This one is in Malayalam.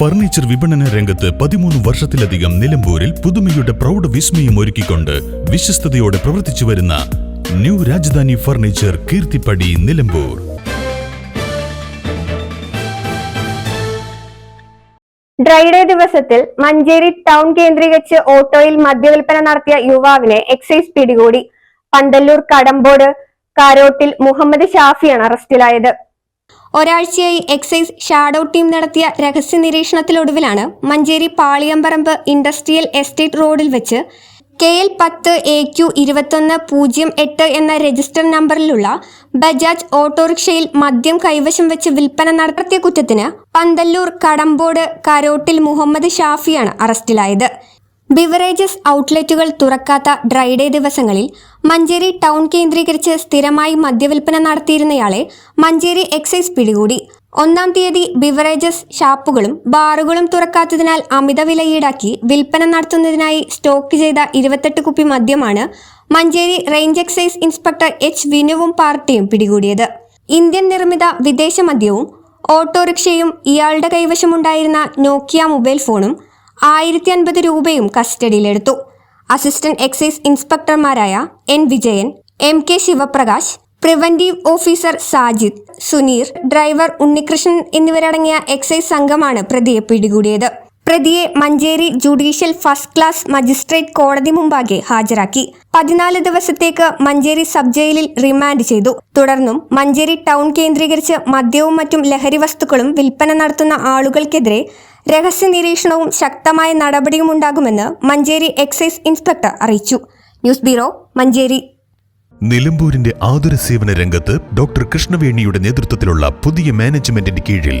ഫർണിച്ചർ വിപണന രംഗത്ത് പതിമൂന്ന് വർഷത്തിലധികം നിലമ്പൂരിൽ പുതുമയുടെ പ്രൗഢ വിസ്മയം ഒരുക്കിക്കൊണ്ട് വിശ്വസ്തയോടെ പ്രവർത്തിച്ചു വരുന്ന new Rajdhani furniture Keerthippadi Nilambur. Dry day ദിവസത്തിൽ മഞ്ചേരി ടൗൺ കേന്ദ്രീകരിച്ച് ഓട്ടോയിൽ മദ്യവിൽപ്പന നടത്തിയ യുവാവിനെ എക്സൈസ് പിടികൂടി. പന്തല്ലൂർ കടമ്പോട് കാരോട്ടിൽ മുഹമ്മദ് ഷാഫിയാണ് അറസ്റ്റിലായത്. ഒരാഴ്ചയായി എക്സൈസ് ഷാഡോ ടീം നടത്തിയ രഹസ്യ നിരീക്ഷണത്തിലൊടുവിലാണ് മഞ്ചേരി പാളിയമ്പറമ്പ് ഇൻഡസ്ട്രിയൽ എസ്റ്റേറ്റ് റോഡിൽ വെച്ച് കെ എൽ പത്ത് എ ക്യു ഇരുപത്തൊന്ന് പൂജ്യം എട്ട് എന്ന രജിസ്റ്റർ നമ്പറിലുള്ള ബജാജ് ഓട്ടോറിക്ഷയിൽ മദ്യം കൈവശം വെച്ച് വിൽപ്പന നടത്തിയ കുറ്റത്തിന് പന്തല്ലൂർ കടമ്പോട് കരോട്ടിൽ മുഹമ്മദ് ഷാഫിയാണ് അറസ്റ്റിലായത്. ബിവറേജസ് ഔട്ട്ലെറ്റുകൾ തുറക്കാത്ത ഡ്രൈഡേ ദിവസങ്ങളിൽ മഞ്ചേരി ടൗൺ കേന്ദ്രീകരിച്ച് സ്ഥിരമായി മദ്യവിൽപ്പന നടത്തിയിരുന്നയാളെ മഞ്ചേരി എക്സൈസ് പിടികൂടി. ഒന്നാം തീയതി ബിവറേജസ് ഷാപ്പുകളും ബാറുകളും തുറക്കാത്തതിനാൽ അമിത വില ഈടാക്കി വിൽപ്പന നടത്തുന്നതിനായി സ്റ്റോക്ക് ചെയ്ത ഇരുപത്തെട്ട് കുപ്പി മദ്യമാണ് Manjeri range excise inspector H വിനുവും പാർട്ടിയും പിടികൂടിയത്. ഇന്ത്യൻ നിർമ്മിത വിദേശ മദ്യവും ഓട്ടോറിക്ഷയും ഇയാളുടെ കൈവശമുണ്ടായിരുന്ന നോക്കിയ മൊബൈൽ ഫോണും ആയിരത്തി അൻപത് രൂപയും കസ്റ്റഡിയിലെടുത്തു. Assistant excise ഇൻസ്പെക്ടർമാരായ N Vijayan M K Shivaprakash preventive officer Sajid Suneer driver Unnikrishnan എന്നിവരടങ്ങിയ എക്സൈസ് സംഘമാണ് പ്രതിയെ പിടികൂടിയത്. പ്രതിയെ Manjeri judicial first class magistrate കോടതി മുമ്പാകെ ഹാജരാക്കി. പതിനാല് ദിവസത്തേക്ക് മഞ്ചേരി സബ് ജയിലിൽ റിമാൻഡ് ചെയ്തു. തുടർന്നും മഞ്ചേരി ടൗൺ കേന്ദ്രീകരിച്ച് മദ്യവും മറ്റും ലഹരി വസ്തുക്കളും വിൽപ്പന നടത്തുന്ന ആളുകൾക്കെതിരെ രഹസ്യ നിരീക്ഷണവും ശക്തമായ നടപടിയും ഉണ്ടാകുമെന്ന് മഞ്ചേരി എക്സൈസ് ഇൻസ്പെക്ടർ അറിയിച്ചു. News bureau Manjeri. നിലമ്പൂരിന്റെ ആതുര സേവന രംഗത്ത് ഡോക്ടർ കൃഷ്ണവേണിയുടെ നേതൃത്വത്തിലുള്ള പുതിയ മാനേജ്മെന്റിന്റെ കീഴിൽ